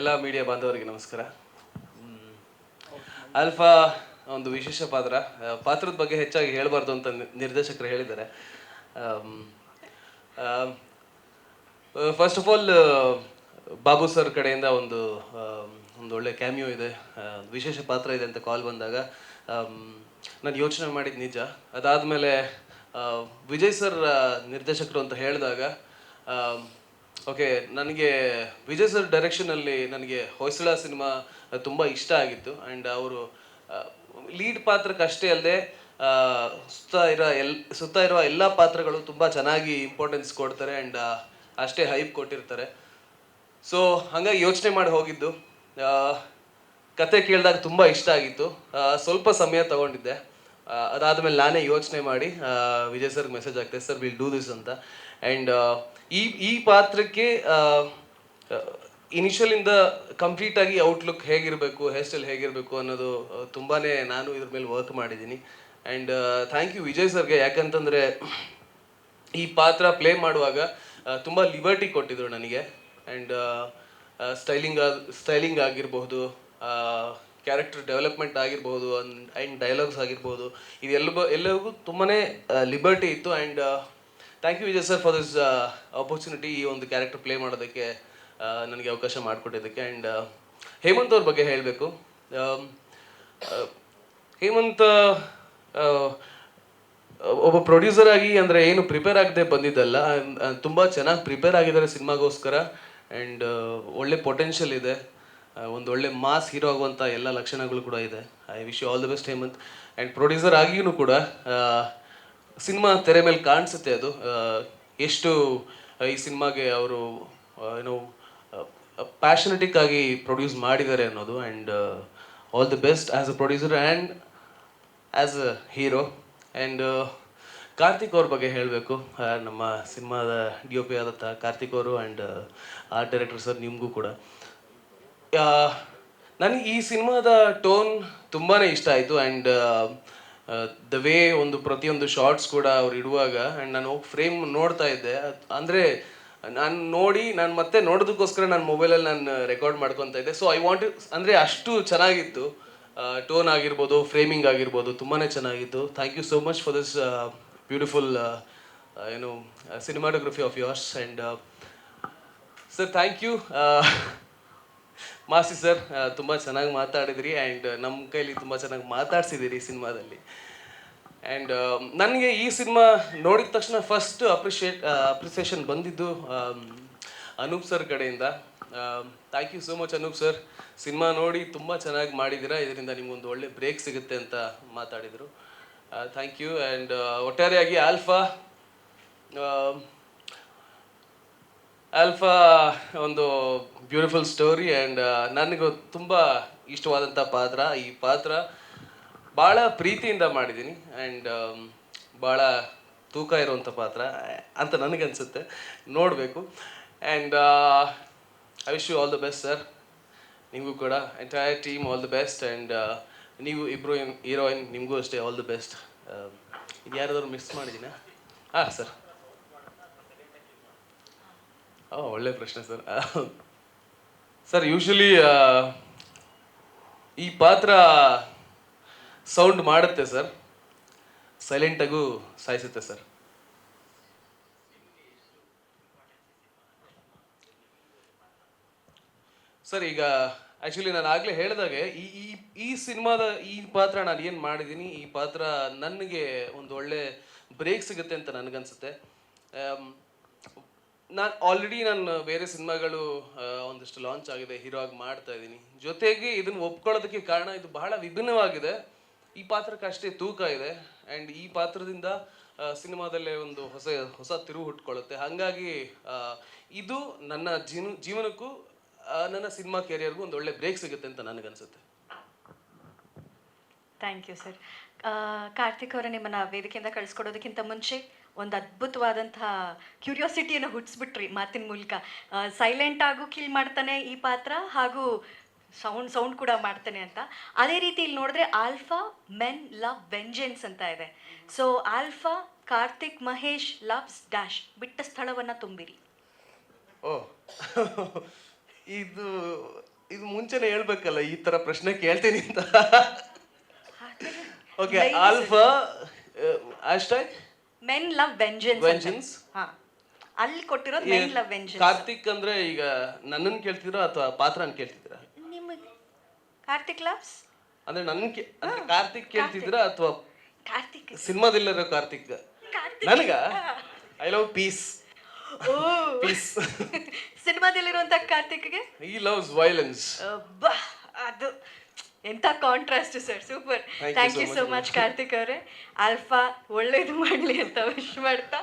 ಎಲ್ಲ ಮೀಡಿಯಾ ಬಾಂಧವರಿಗೆ ನಮಸ್ಕಾರ. ಅಲ್ಫಾ ಒಂದು ವಿಶೇಷ ಪಾತ್ರ. ಪಾತ್ರದ ಬಗ್ಗೆ ಹೆಚ್ಚಾಗಿ ಹೇಳಬಾರ್ದು ಅಂತ ನಿರ್ದೇಶಕರು ಹೇಳಿದ್ದಾರೆ. First of all Babu sir ಕಡೆಯಿಂದ ಒಂದು ಒಂದು ಒಳ್ಳೆ ಕ್ಯಾಮಿಯೋ ಇದೆ. ವಿಶೇಷ ಪಾತ್ರ ಇದೆ ಅಂತ ಕಾಲ್ ಬಂದಾಗ ನಾನು ಯೋಚನೆ ಮಾಡಿದ್ದು ನಿಜ. ಅದಾದಮೇಲೆ ವಿಜಯ್ ಸರ್ ನಿರ್ದೇಶಕರು ಅಂತ ಹೇಳಿದಾಗ ಓಕೆ ನನಗೆ ವಿಜಯ್ ಸರ್ ಡೈರೆಕ್ಷನಲ್ಲಿ ನನಗೆ ಹೊಯ್ಸಳ ಸಿನಿಮಾ ತುಂಬ ಇಷ್ಟ ಆಗಿತ್ತು. ಆ್ಯಂಡ್ ಅವರು ಲೀಡ್ ಪಾತ್ರಕ್ಕೆ ಅಷ್ಟೇ ಅಲ್ಲದೆ ಸುತ್ತ ಇರೋ ಎಲ್, ಸುತ್ತ ಇರುವ ಎಲ್ಲ ಪಾತ್ರಗಳು ತುಂಬ ಚೆನ್ನಾಗಿ ಇಂಪಾರ್ಟೆನ್ಸ್ ಕೊಡ್ತಾರೆ ಆ್ಯಂಡ್ ಅಷ್ಟೇ ಹೈಪ್ ಕೊಟ್ಟಿರ್ತಾರೆ. ಸೊ ಹಾಗಾಗಿ ಯೋಚನೆ ಮಾಡಿ ಹೋಗಿದ್ದು. ಕತೆ ಕೇಳಿದಾಗ ತುಂಬ ಇಷ್ಟ ಆಗಿತ್ತು. ಸ್ವಲ್ಪ ಸಮಯ ತಗೊಂಡಿದ್ದೆ. ಅದಾದ್ಮೇಲೆ ನಾನೇ ಯೋಚನೆ ಮಾಡಿ ವಿಜಯ್ ಸರ್ಗೆ ಮೆಸೇಜ್ ಆಗ್ತದೆ ಸರ್ ವಿಲ್ ಡೂ ದಿಸ್ ಅಂತ. ಆ್ಯಂಡ್ ಈ ಈ ಪಾತ್ರಕ್ಕೆ ಇನಿಷಿಯಲಿಂದ ಕಂಪ್ಲೀಟ್ ಆಗಿ ಔಟ್ಲುಕ್ ಹೇಗಿರಬೇಕು ಹೇರ್ ಸ್ಟೈಲ್ ಹೇಗಿರಬೇಕು ಅನ್ನೋದು ತುಂಬಾ ನಾನು ಇದ್ರ ಮೇಲೆ ವರ್ಕ್ ಮಾಡಿದ್ದೀನಿ. ಆ್ಯಂಡ್ ಥ್ಯಾಂಕ್ ಯು ವಿಜಯ್ ಸರ್ಗೆ. ಯಾಕಂತಂದರೆ, ಈ ಪಾತ್ರ ಪ್ಲೇ ಮಾಡುವಾಗ ತುಂಬ ಲಿಬರ್ಟಿ ಕೊಟ್ಟಿದ್ರು ನನಗೆ. ಆ್ಯಂಡ್ ಸ್ಟೈಲಿಂಗ್ ಸ್ಟೈಲಿಂಗ್ ಆಗಿರಬಹುದು ಕ್ಯಾರೆಕ್ಟರ್ ಡೆವಲಪ್ಮೆಂಟ್ ಆಗಿರ್ಬೋದು ಆ್ಯಂಡ್ ಡೈಲಾಗ್ಸ್ ಆಗಿರ್ಬೋದು ಇದೆಲ್ಲ ಎಲ್ಲರಿಗೂ ತುಂಬಾ ಲಿಬರ್ಟಿ ಇತ್ತು and thank you Vijay sir for this opportunity ಈ ಒಂದು ಕ್ಯಾರೆಕ್ಟರ್ ಪ್ಲೇ ಮಾಡೋದಕ್ಕೆ ನನಗೆ ಅವಕಾಶ ಮಾಡಿಕೊಟ್ಟಿದ್ದಕ್ಕೆ ಆ್ಯಂಡ್ ಹೇಮಂತ್ ಅವ್ರ ಬಗ್ಗೆ ಹೇಳಬೇಕು. ಹೇಮಂತ್ ಒಬ್ಬ ಪ್ರೊಡ್ಯೂಸರ್ ಆಗಿ ಅಂದರೆ ಏನು ಪ್ರಿಪೇರ್ ಆಗದೆ ಬಂದಿದ್ದಲ್ಲ ತುಂಬ ಚೆನ್ನಾಗಿ ಪ್ರಿಪೇರ್ ಆಗಿದ್ದಾರೆ ಸಿನಿಮಾಗೋಸ್ಕರ ಆ್ಯಂಡ್ ಒಳ್ಳೆ ಪೊಟೆನ್ಷಿಯಲ್ ಇದೆ. ಒಂದು ಒಳ್ಳೆ ಮಾಸ್ ಹೀರೋ ಆಗುವಂಥ ಎಲ್ಲ ಲಕ್ಷಣಗಳು ಕೂಡ ಇದೆ. I wish you all the best Hemant. And producer ಆಗಿಯೂ ಕೂಡ ಸಿನಿಮಾ ತೆರೆ ಮೇಲೆ ಕಾಣಿಸುತ್ತೆ ಅದು. ಎಷ್ಟು ಈ ಸಿನಿಮಾಗೆ ಅವರು ಏನು ಪ್ಯಾಷನೆಟಿಕ್ ಆಗಿ ಪ್ರೊಡ್ಯೂಸ್ ಮಾಡಿದ್ದಾರೆ ಅನ್ನೋದು and all the best as a producer and as a hero and Karthik ಅವ್ರ ಬಗ್ಗೆ ಹೇಳಬೇಕು. ನಮ್ಮ ಸಿನಿಮಾದ ಡಿ ಒ ಪಿ ಆದಂಥ ಕಾರ್ತಿಕ್ ಅವರು ಆ್ಯಂಡ್ ಆರ್ಟ್ ಡೈರೆಕ್ಟರ್ ಸರ್ ನಿಮಗೂ ಕೂಡ. ನನಗೆ ಈ ಸಿನಿಮಾದ ಟೋನ್ ತುಂಬಾ ಇಷ್ಟ ಆಯಿತು ಆ್ಯಂಡ್ ದ ವೇ ಒಂದು ಪ್ರತಿಯೊಂದು ಶಾರ್ಟ್ಸ್ ಕೂಡ ಅವ್ರು ಇಡುವಾಗ ಆ್ಯಂಡ್ ನಾನು ಫ್ರೇಮ್ ನೋಡ್ತಾ ಇದ್ದೆ. ಅಂದರೆ ನಾನು ನೋಡಿ, ನಾನು ಮತ್ತೆ ನೋಡೋದಕ್ಕೋಸ್ಕರ ನಾನು ಮೊಬೈಲಲ್ಲಿ ನಾನು ರೆಕಾರ್ಡ್ ಮಾಡ್ಕೊತಾ ಇದ್ದೆ. ಸೊ ಐ ವಾಂಟ್ ಅಂದರೆ ಅಷ್ಟು ಚೆನ್ನಾಗಿತ್ತು. ಟೋನ್ ಆಗಿರ್ಬೋದು ಫ್ರೇಮಿಂಗ್ ಆಗಿರ್ಬೋದು ತುಂಬಾ ಚೆನ್ನಾಗಿತ್ತು. Thank you so much for this beautiful ಏನು cinematography of yours and sir thank you ಮಾಸಿ sir ತುಂಬ ಚೆನ್ನಾಗಿ ಮಾತಾಡಿದ್ರಿ ಆ್ಯಂಡ್ ನಮ್ಮ ಕೈಲಿ ತುಂಬ ಚೆನ್ನಾಗಿ ಮಾತಾಡ್ಸಿದ್ದೀರಿ ಸಿನಿಮಾದಲ್ಲಿ. ಆ್ಯಂಡ್ ನನಗೆ ಈ ಸಿನಿಮಾ ನೋಡಿದ ತಕ್ಷಣ ಫಸ್ಟ್ ಅಪ್ರಿಷಿಯೇಟ್ ಅಪ್ರಿಸಿಯೇಷನ್ ಬಂದಿದ್ದು ಅನೂಪ್ ಸರ್ ಕಡೆಯಿಂದ. Thank you so much Anoop sir. Cinema ನೋಡಿ ತುಂಬ ಚೆನ್ನಾಗಿ ಮಾಡಿದ್ದೀರಾ, ಇದರಿಂದ ನಿಮಗೊಂದು ಒಳ್ಳೆ ಬ್ರೇಕ್ ಸಿಗುತ್ತೆ ಅಂತ ಮಾತಾಡಿದರು. ಥ್ಯಾಂಕ್ ಯು ಆ್ಯಂಡ್ ಒಟ್ಟಾರೆಯಾಗಿ ಆಲ್ಫಾ ಆಲ್ಫಾ ಒಂದು ಬ್ಯೂಟಿಫುಲ್ ಸ್ಟೋರಿ ಆ್ಯಂಡ್ ನನಗೂ ತುಂಬ ಇಷ್ಟವಾದಂಥ ಪಾತ್ರ. ಈ ಪಾತ್ರ ಭಾಳ ಪ್ರೀತಿಯಿಂದ ಮಾಡಿದ್ದೀನಿ ಆ್ಯಂಡ್ ಭಾಳ ತೂಕ ಇರುವಂಥ ಪಾತ್ರ ಅಂತ ನನಗನ್ಸುತ್ತೆ. ನೋಡಬೇಕು. And I wish you all the best sir ನಿಮಗೂ ಕೂಡ. Entire team all the best and ನೀವು ಇಬ್ಬರು ಹೀರೋಯಿನ್, ನಿಮಗೂ ಅಷ್ಟೇ ಆಲ್ ದ ಬೆಸ್ಟ್ ಇದು ಯಾರಾದರೂ ಮಿಸ್ ಮಾಡಿದ್ದೀನಾ ಹಾಂ ಸರ್ ಒಳ್ಳೆ ಪ್ರಶ್ನೆ ಸರ್ ಸರ್ ಯೂಶಲಿ ಈ ಪಾತ್ರ ಸೌಂಡ್ ಮಾಡುತ್ತೆ ಸರ್ ಸೈಲೆಂಟಾಗೂ ಸಾಯಿಸುತ್ತೆ ಸರ್ ಸರ್ ಈಗ ಆ್ಯಕ್ಚುಲಿ ನಾನು ಆಗಲೇ ಹೇಳಿದಾಗೆ, ಈ ಈ ಈ ಸಿನಿಮಾದ ಈ ಪಾತ್ರ ನಾನು ಏನು ಮಾಡಿದ್ದೀನಿ, ಈ ಪಾತ್ರ ನನಗೆ ಒಂದು ಒಳ್ಳೆ ಬ್ರೇಕ್ ಸಿಗುತ್ತೆ ಅಂತ ನನಗನ್ಸುತ್ತೆ. ನಾನು ಆಲ್ರೆಡಿ ನಾನು ಬೇರೆ ಸಿನಿಮಾಗಳು ಒಂದಿಷ್ಟು ಲಾಂಚ್ ಆಗಿದೆ ಹೀರೋ ಆಗಿ ಮಾಡ್ತಾ ಇದ್ದೀನಿ. ಜೊತೆಗೆ ಇದನ್ನು ಒಪ್ಕೊಳ್ಳೋದಕ್ಕೆ ಕಾರಣ ಇದು ಬಹಳ ವಿಭಿನ್ನವಾಗಿದೆ. ಈ ಪಾತ್ರಕ್ಕೆ ಅಷ್ಟೇ ತೂಕ ಇದೆ. ಆ್ಯಂಡ್ ಈ ಪಾತ್ರದಿಂದ ಸಿನಿಮಾದಲ್ಲೇ ಒಂದು ಹೊಸ ಹೊಸ ತಿರುವು ಹುಟ್ಕೊಳ್ಳುತ್ತೆ. ಹಾಗಾಗಿ ಇದು ನನ್ನ ಜೀವನ, ಜೀವನಕ್ಕೂ ನನ್ನ ಸಿನಿಮಾ ಕೆರಿಯರ್ಗೂ ಒಂದು ಒಳ್ಳೆ ಬ್ರೇಕ್ ಸಿಗುತ್ತೆ ಅಂತ ನನಗನ್ಸುತ್ತೆ. ಥ್ಯಾಂಕ್ ಯು ಸರ್ ಕಾರ್ತಿಕ್ ಅವರ ನಿಮ್ಮನ್ನ ವೇದಿಕೆಯಿಂದ ಕಳಿಸ್ಕೊಡೋದಕ್ಕಿಂತ ಮುಂಚೆ ಒಂದು ಅದ್ಭುತವಾದಂತಹ ಕ್ಯೂರಿಯಾಸಿಟಿಯನ್ನು ಹುಟ್ಟಿಸ್ಬಿಟ್ರಿ ಮಾತಿನ ಮೂಲಕ. ಸೈಲೆಂಟ್ ಆಗು ಕಿಲ್ ಮಾಡ್ತಾನೆ ಈ ಪಾತ್ರ ಹಾಗೂ ಸೌಂಡ್ ಸೌಂಡ್ ಕೂಡ ಮಾಡ್ತಾನೆ ಅಂತ. ಅದೇ ರೀತಿ ಇಲ್ಲಿ ನೋಡಿದ್ರೆ ಆಲ್ಫಾ ಮೆನ್ ಲವ್ ವೆಂಜೆನ್ಸ್ ಅಂತ ಇದೆ. So Alpha Karthik Mahesh loves dash ಬಿಟ್ಟ ಸ್ಥಳವನ್ನು ತುಂಬಿರಿ. ಓ ಇದು ಇದು ಮುಂಚೆನೆ ಹೇಳ್ಬೇಕಲ್ಲ ಈ ತರ ಪ್ರಶ್ನೆ ಕೇಳ್ತೀನಿ ಅಂತ. Okay Alpha hashtag men love vengeance vengeance ಹಾ. ಅಲ್ಲಿ ಕೊಟ್ಟಿರೋದು ಮೆನ್ ಲವ್ ವೆಂಜನ್ಸ್ ಕಾರ್ತಿಕ್ ಅಂದ್ರೆ ಈಗ ನನ್ನನ್ನು ಕೇಳ್ತಿದ್ರಾ ಅಥವಾ ಪಾತ್ರನ ಕೇಳ್ತಿದ್ರಾ ನಿಮಗೆ. ಕಾರ್ತಿಕ್ ಲವ್ಸ್ ಅಂದ್ರೆ ನನ್ನ ಅಂದ್ರೆ ಕಾರ್ತಿಕ್ ಕೇಳ್ತಿದ್ರಾ ಅಥವಾ ಕಾರ್ತಿಕ್. ಸಿನಿಮಾದಲ್ಲಿರೋ ಕಾರ್ತಿಕ್? ಕಾರ್ತಿಕ್. ನನಗ? ಐ ಲವ್ ಪೀಸ್ ಓ. ಪೀಸ್ ಸಿನಿಮಾದಲ್ಲಿರುವಂತ ಕಾರ್ತಿಕ್ಗೆ? ಈ ಲವ್ಸ್ ವೈಲೆನ್ಸ್ ಅಬ್ಬಾ ಅದು ಎಂತ contrast sir super thank you so much Karthik ಅವರೇ. ಆಲ್ಫಾ ಒಳ್ಳೇದು ಮಾಡಲಿ ಅಂತ ವಿಶ್ ಮಾಡ್ತಾ.